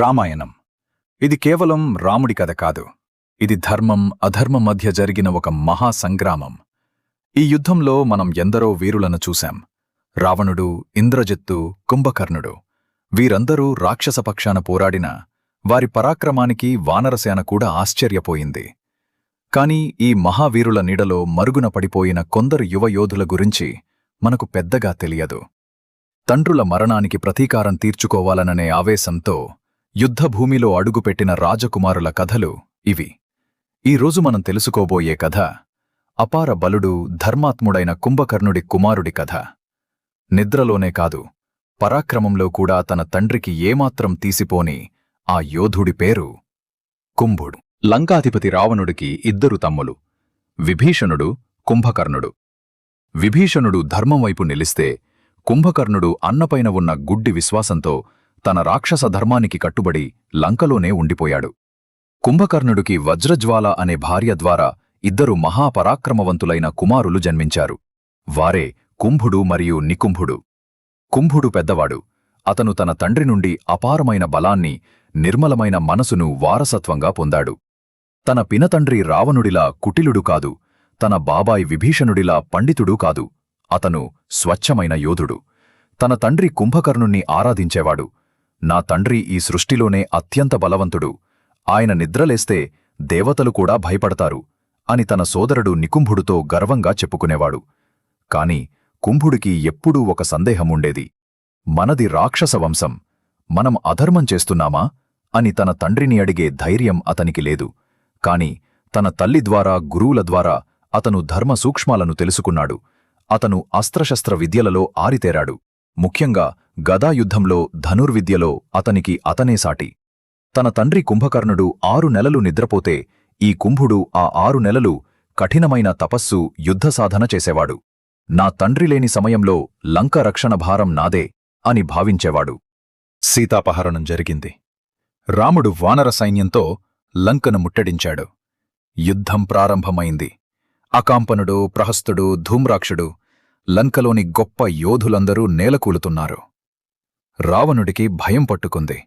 రామాయణం. ఇది కేవలం రాముడి కథ కాదు. ఇది ధర్మం అధర్మం మధ్య జరిగిన ఒక మహా సంగ్రామం ఈ యుద్ధంలో మనం ఎందరో వీరులను చూశాం. రావణుడు ఇంద్రజిత్తు కుంభకర్ణుడు. వీరందరూ రాక్షసపక్షాన పోరాడిన వారి పరాక్రమానికి వానరసేన కూడా ఆశ్చర్యపోయింది. కాని ఈ మహావీరుల నీడలో మరుగున పడిపోయిన కొందరు యువయోధుల గురించి మనకు పెద్దగా తెలియదు. తండ్రుల మరణానికి ప్రతీకారం తీర్చుకోవాలననే ఆవేశంతో యుద్ధభూమిలో అడుగుపెట్టిన రాజకుమారుల కథలు ఇవి. ఈరోజు మనం తెలుసుకోబోయే కథ అపార బలుడు ధర్మాత్ముడైన కుంభకర్ణుడి కుమారుడి కథ. నిద్రలోనే కాదు పరాక్రమంలో కూడా తన తండ్రికి ఏమాత్రం తీసిపోని ఆ యోధుడి పేరు కుంభుడు. లంకాధిపతి రావణుడికి ఇద్దరు తమ్ములు విభీషణుడు కుంభకర్ణుడు. విభీషణుడు ధర్మం వైపు నిలిస్తే కుంభకర్ణుడు అన్నపైన ఉన్న గుడ్డి విశ్వాసంతో తన రాక్షస ధర్మానికి కట్టుబడి లంకలోనే ఉండిపోయాడు. కుంభకర్ణుడికి వజ్రజ్వాల అనే భార్య ద్వారా ఇద్దరు మహాపరాక్రమవంతులైన కుమారులు జన్మించారు. వారే కుంభుడు మరియు నికుంభుడు. కుంభుడు పెద్దవాడు. అతను తన తండ్రి నుండి అపారమైన బలాన్ని నిర్మలమైన మనసును వారసత్వంగా పొందాడు. తన పినతండ్రి రావణుడిలా కుటిలుడు కాదు తన బాబాయ్ విభీషణుడిలా పండితుడు కాదు. అతను స్వచ్ఛమైన యోధుడు. తన తండ్రి కుంభకర్ణుణ్ణి ఆరాధించేవాడు. నా తండ్రి ఈ సృష్టిలోనే అత్యంత బలవంతుడు. ఆయన నిద్రలేస్తే దేవతలు కూడా భయపడతారు అని తన సోదరుడు నికుంభుడుతో గర్వంగా చెప్పుకునేవాడు. కాని కుంభుడికి ఎప్పుడూ ఒక సందేహముండేది. మనది రాక్షస వంశం. మనం అధర్మం చేస్తున్నామా? అని తన తండ్రిని అడిగే ధైర్యం అతనికి లేదు. కాని తన తల్లి ద్వారా గురువుల ద్వారా అతను ధర్మ సూక్ష్మాలను తెలుసుకున్నాడు. అతను అస్త్రశస్త్ర విద్యలలో ఆరితేరాడు. ముఖ్యంగా గదాయుద్ధంలో ధనుర్విద్యలో అతనికి అతనే సాటి. తన తండ్రి కుంభకర్ణుడు ఆరు నెలలు నిద్రపోతే ఈ కుంభుడు ఆ ఆరు నెలలు కఠినమైన తపస్సు యుద్ధసాధన చేసేవాడు. నా తండ్రి లేని సమయంలో లంక రక్షణ భారం నాదే అని భావించేవాడు. సీతాపహరణం జరిగింది. రాముడు వానర సైన్యంతో లంకను ముట్టడించాడు. యుద్ధం ప్రారంభమైంది. అకాంపనుడు ప్రహస్తుడు ధూమ్రాక్షుడు లంకలోని గొప్ప యోధులందరూ నేలకూలుతున్నారు. రావణుడికి భయం పట్టుకుంది.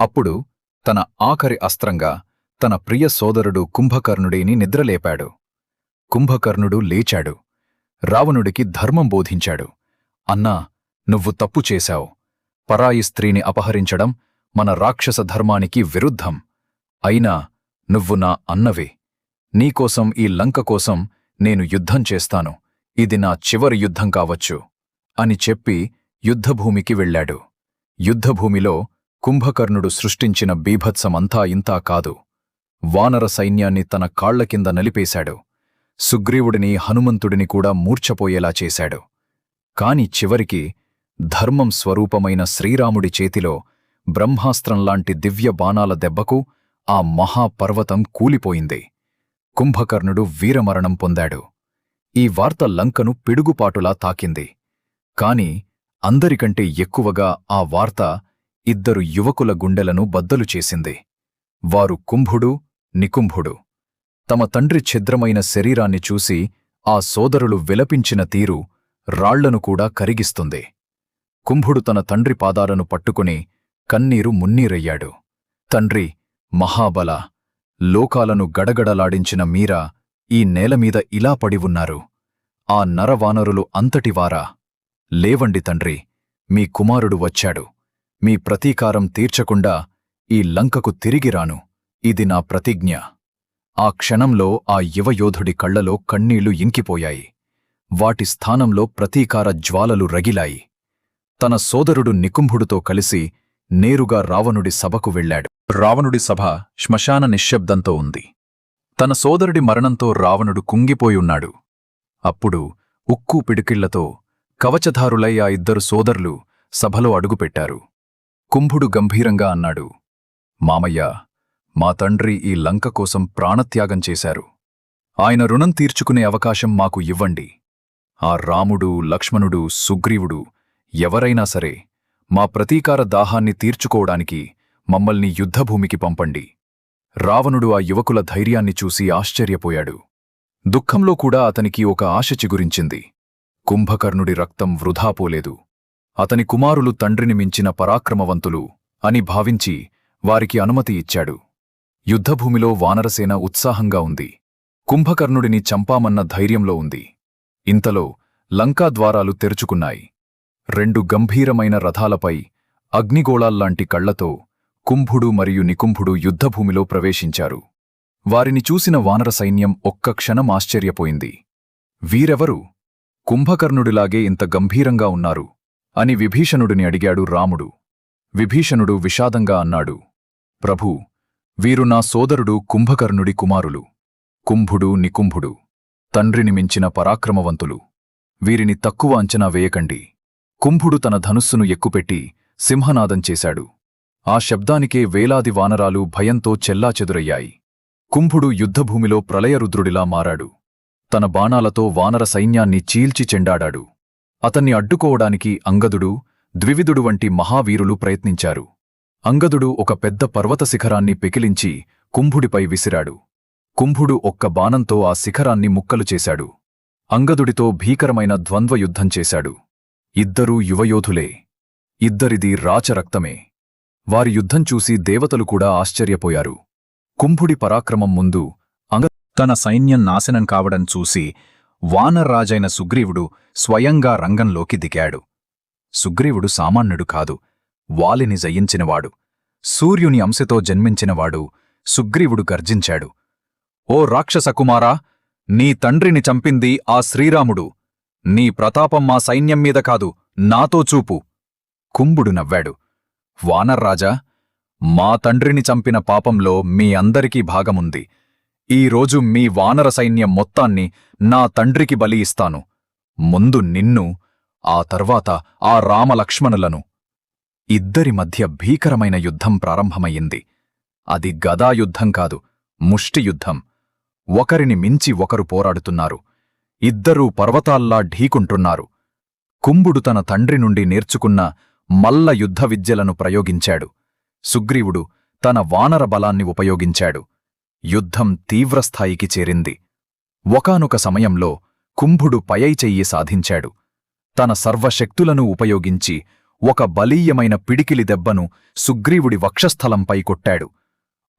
అప్పుడు తన ఆఖరి అస్త్రంగా తన ప్రియ సోదరుడు కుంభకర్ణుడిని నిద్రలేపాడు. కుంభకర్ణుడు లేచాడు. రావణుడికి ధర్మం బోధించాడు. అన్నా నువ్వు తప్పు చేశావు. పరాయి స్త్రీని అపహరించడం మన రాక్షస ధర్మానికి విరుద్ధం. అయినా నువ్వు నా అన్నవే. నీకోసం ఈ లంక కోసం నేను యుద్ధం చేస్తాను. ఇది నా చివరి యుద్ధం కావచ్చు అని చెప్పి యుద్ధభూమికి వెళ్ళాడు. యుద్ధభూమిలో కుంభకర్ణుడు సృష్టించిన బీభత్సమంతా ఇంతా కాదు. వానర సైన్యాన్ని తన కాళ్ళ కింద నలిపేశాడు. సుగ్రీవుడిని హనుమంతుడిని కూడా మూర్ఛపోయేలా చేశాడు. కాని చివరికి ధర్మం స్వరూపమైన శ్రీరాముడి చేతిలో బ్రహ్మాస్త్రంలాంటి దివ్య బాణాల దెబ్బకు ఆ మహాపర్వతం కూలిపోయింది. కుంభకర్ణుడు వీరమరణం పొందాడు. ఈ వార్త లంకను పిడుగుపాటులా తాకింది. కాని అందరికంటే ఎక్కువగా ఆ వార్త ఇద్దరు యువకుల గుండెలను బద్దలు చేసింది. వారు కుంభుడు నికుంభుడు. తమ తండ్రి ఛిద్రమైన శరీరాన్ని చూసి ఆ సోదరులు విలపించిన తీరు రాళ్ళను కూడా కరిగిస్తుంది. కుంభుడు తన తండ్రి పాదాలను పట్టుకుని కన్నీరు మున్నీరయ్యాడు. తండ్రి మహాబల లోకాలను గడగడలాడించిన మీరా ఈ నేలమీద ఇలా పడి ఉన్నారు. ఆ నరవానరులు అంతటివారా లేవండి తండ్రి మీ కుమారుడు వచ్చాడు. మీ ప్రతీకారం తీర్చకుండా ఈ లంకకు తిరిగిరాను ఇది నా ప్రతిజ్ఞ. ఆ క్షణంలో ఆ యువయోధుడి కళ్ళలో కన్నీళ్ళు ఇంకిపోయాయి. వాటి స్థానంలో ప్రతీకార జ్వాలలు రగిలాయి. తన సోదరుడు నికుంభుడుతో కలిసి నేరుగా రావణుడి సభకు వెళ్ళాడు. రావణుడి సభ శ్మశాన నిశ్శబ్దంతో ఉంది. తన సోదరుడి మరణంతో రావణుడు కుంగిపోయున్నాడు అప్పుడు ఉక్కు పిడికిళ్ళతో కవచధారులై ఆ ఇద్దరు సోదరులు సభలో అడుగుపెట్టారు. కుంభుడు గంభీరంగా అన్నాడు మామయ్య మా తండ్రి ఈ లంక కోసం ప్రాణత్యాగం చేశారు. ఆయన రుణం తీర్చుకునే అవకాశం మాకు ఇవ్వండి. ఆ రాముడు లక్ష్మణుడు సుగ్రీవుడు ఎవరైనా సరే మా ప్రతీకార దాహాన్ని తీర్చుకోవడానికి మమ్మల్ని యుద్ధభూమికి పంపండి. రావణుడు ఆ యువకుల ధైర్యాన్ని చూసి ఆశ్చర్యపోయాడు. దుఃఖంలో కూడా అతనికి ఒక ఆశ చిగురించింది. కుంభకర్ణుడి రక్తం వృధా పోలేదు. అతని కుమారులు తండ్రిని మించిన పరాక్రమవంతులు అని భావించి వారికి అనుమతి ఇచ్చాడు. యుద్ధభూమిలో వానరసేన ఉత్సాహంగా ఉంది. కుంభకర్ణుడిని చంపామన్న ధైర్యంలో ఉంది. ఇంతలో లంకా ద్వారాలు తెరుచుకున్నాయి. రెండు గంభీరమైన రథాలపై అగ్నిగోళాల్లాంటి కళ్ళతో కుంభుడు మరియు నికుంభుడు యుద్ధభూమిలో ప్రవేశించారు. వారిని చూసిన వానర సైన్యం ఒక్క క్షణం ఆశ్చర్యపోయింది. వీరెవరు? కుంభకర్ణుడిలాగే ఇంత గంభీరంగా ఉన్నారు. అని విభీషణుడిని అడిగాడు రాముడు. విభీషణుడు విషాదంగా అన్నాడు. ప్రభూ వీరు నా సోదరుడు కుంభకర్ణుడి కుమారులు. కుంభుడు నికుంభుడు. తండ్రిని మించిన పరాక్రమవంతులు. వీరిని తక్కువ అంచనా వేయకండి. కుంభుడు తన ధనుస్సును ఎక్కుపెట్టి సింహనాదం చేశాడు. ఆ శబ్దానికే వేలాది వానరాలు భయంతో చెల్లాచెదురయ్యాయి. కుంభుడు యుద్ధభూమిలో ప్రళయరుద్రుడిలా మారాడు. తన బాణాలతో వానర సైన్యాన్ని చీల్చి చెండాడాడు. అతన్ని అడ్డుకోవడానికి అంగదుడు ద్వివిధుడు వంటి మహావీరులు ప్రయత్నించారు. అంగదుడు ఒక పెద్ద పర్వత శిఖరాన్ని పెకిలించి కుంభుడిపై విసిరాడు. కుంభుడు ఒక్క బాణంతో ఆ శిఖరాన్ని ముక్కలు చేశాడు. అంగదుడితో భీకరమైన ద్వంద్వయుద్ధం చేశాడు. ఇద్దరూ యువయోధులే. ఇద్దరిది రాచరక్తమే. వారి యుద్ధం చూసి దేవతలు కూడా ఆశ్చర్యపోయారు. కుంభుడి పరాక్రమం ముందు అంగ తన సైన్యం నాశనం కావడం చూసి వానర్రాజైన సుగ్రీవుడు స్వయంగా రంగంలోకి దిగాడు. సుగ్రీవుడు సామాన్యుడు కాదు వాలిని జయించినవాడు. సూర్యుని అంశతో జన్మించినవాడు సుగ్రీవుడు గర్జించాడు. ఓ రాక్షసకుమారా నీ తండ్రిని చంపింది ఆ శ్రీరాముడు. నీ ప్రతాపం మా సైన్యం మీద కాదు నాతో చూపు. కుంభుడు నవ్వాడు. వానర్రాజా మా తండ్రిని చంపిన పాపంలో మీ అందరికీ భాగముంది. ఈరోజు మీ వానర సైన్యం మొత్తాన్ని నా తండ్రికి బలి ఇస్తాను. ముందు నిన్ను ఆ తర్వాత ఆ రామలక్ష్మణులను. ఇద్దరి మధ్య భీకరమైన యుద్ధం ప్రారంభమయ్యింది. అది గదాయుద్ధం కాదు ముష్టియుద్ధం ఒకరిని మించి ఒకరు పోరాడుతున్నారు. ఇద్దరూ పర్వతాల్లా ఢీకుంటున్నారు. కుంభుడు తన తండ్రి నుండి నేర్చుకున్న మల్ల యుద్ధ విద్యలను ప్రయోగించాడు. సుగ్రీవుడు తన వానర బలాన్ని ఉపయోగించాడు. యుద్ధం తీవ్రస్థాయికి చేరింది. ఒకానొక సమయంలో కుంభుడు పయై చెయ్యి సాధించాడు. తన సర్వశక్తులను ఉపయోగించి ఒక బలీయమైన పిడికిలి దెబ్బను సుగ్రీవుడి వక్షస్థలంపై కొట్టాడు.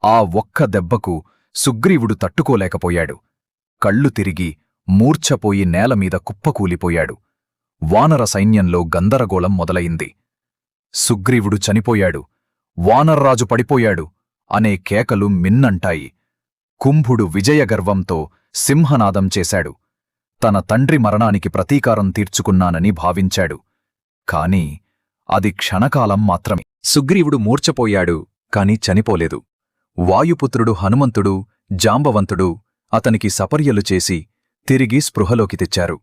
ఆ ఒక్క దెబ్బకు సుగ్రీవుడు తట్టుకోలేకపోయాడు. కళ్ళు తిరిగి మూర్ఛపోయి నేలమీద కుప్పకూలిపోయాడు. వానర సైన్యంలో గందరగోళం మొదలయింది సుగ్రీవుడు చనిపోయాడు. వానర్రాజు పడిపోయాడు. అనే కేకలు మిన్నంటాయి. కుంభుడు విజయగర్వంతో సింహనాదం చేశాడు. తన తండ్రి మరణానికి ప్రతీకారం తీర్చుకున్నానని భావించాడు. కాని అది క్షణకాలం మాత్రమే. సుగ్రీవుడు మూర్ఛపోయాడు కాని చనిపోలేదు. వాయుపుత్రుడు హనుమంతుడు జాంబవంతుడు అతనికి సపర్యలు చేసి తిరిగి స్పృహలోకి తెచ్చారు.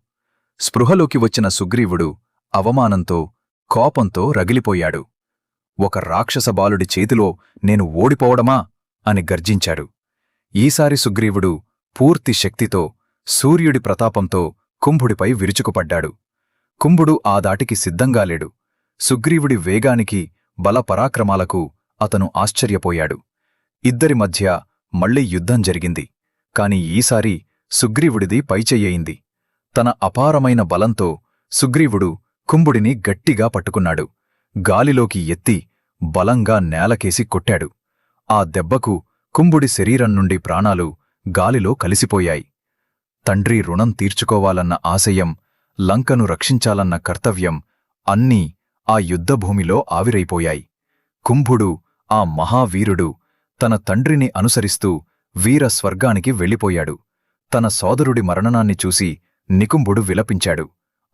స్పృహలోకి వచ్చిన సుగ్రీవుడు అవమానంతో కోపంతో రగిలిపోయాడు. ఒక రాక్షస బాలుడి చేతిలో నేను ఓడిపోవడమా? అని గర్జించాడు. ఈసారి సుగ్రీవుడు పూర్తి శక్తితో సూర్యుడి ప్రతాపంతో కుంభుడిపై విరుచుకుపడ్డాడు. కుంభుడు ఆ దాటికి సిద్ధంగా లేడు. సుగ్రీవుడి వేగానికి బలపరాక్రమాలకు అతను ఆశ్చర్యపోయాడు. ఇద్దరి మధ్య మళ్ళీ యుద్ధం జరిగింది. కాని ఈసారి సుగ్రీవుడిది పైచెయ్యయింది. తన అపారమైన బలంతో సుగ్రీవుడు కుంభుడిని గట్టిగా పట్టుకున్నాడు. గాలిలోకి ఎత్తి బలంగా నేలకేసి కొట్టాడు. ఆ దెబ్బకు కుంభుడి శరీరం నుండి ప్రాణాలు గాలిలో కలిసిపోయాయి. తండ్రి రుణం తీర్చుకోవాలన్న ఆశయం లంకను రక్షించాలన్న కర్తవ్యం అన్నీ ఆ యుద్ధభూమిలో ఆవిరైపోయాయి. కుంభుడు ఆ మహావీరుడు తన తండ్రిని అనుసరిస్తూ వీర స్వర్గానికి వెళ్ళిపోయాడు. తన సోదరుడి మరణనాన్ని చూసి నికుంభుడు విలపించాడు.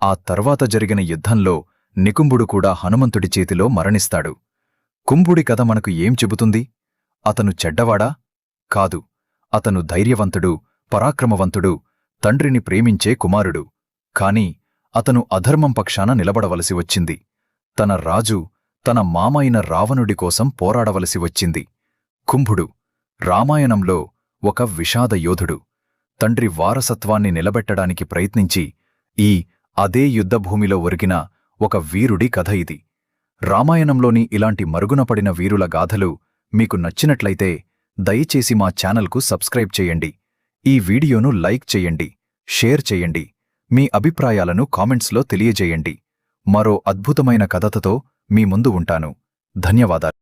ఆ తర్వాత జరిగిన యుద్ధంలో నికుంభుడు కూడా హనుమంతుడి చేతిలో మరణిస్తాడు. కుంభుడి కథ మనకు ఏం చెబుతుంది? అతను చెడ్డవాడా? కాదు. అతను ధైర్యవంతుడు పరాక్రమవంతుడు తండ్రిని ప్రేమించే కుమారుడు. కాని అతను అధర్మం పక్షాన నిలబడవలసి వచ్చింది. తన రాజు తన మామైన రావణుడి కోసం పోరాడవలసి వచ్చింది. కుంభుడు రామాయణంలో ఒక విషాద యోధుడు. తండ్రి వారసత్వాన్ని నిలబెట్టడానికి ప్రయత్నించి ఈ అదే యుద్ధభూమిలో ఒరిగిన ఒక వీరుడి కథ ఇది. రామాయణంలోని ఇలాంటి మరుగునపడిన వీరుల గాథలు మీకు నచ్చినట్లయితే దయచేసి మా ఛానల్కు సబ్స్క్రైబ్ చేయండి. ఈ వీడియోను లైక్ చేయండి షేర్ చేయండి మీ అభిప్రాయాలను కామెంట్స్లో తెలియజేయండి. మరో అద్భుతమైన కథతో మీ ముందు ఉంటాను. ధన్యవాదాలు.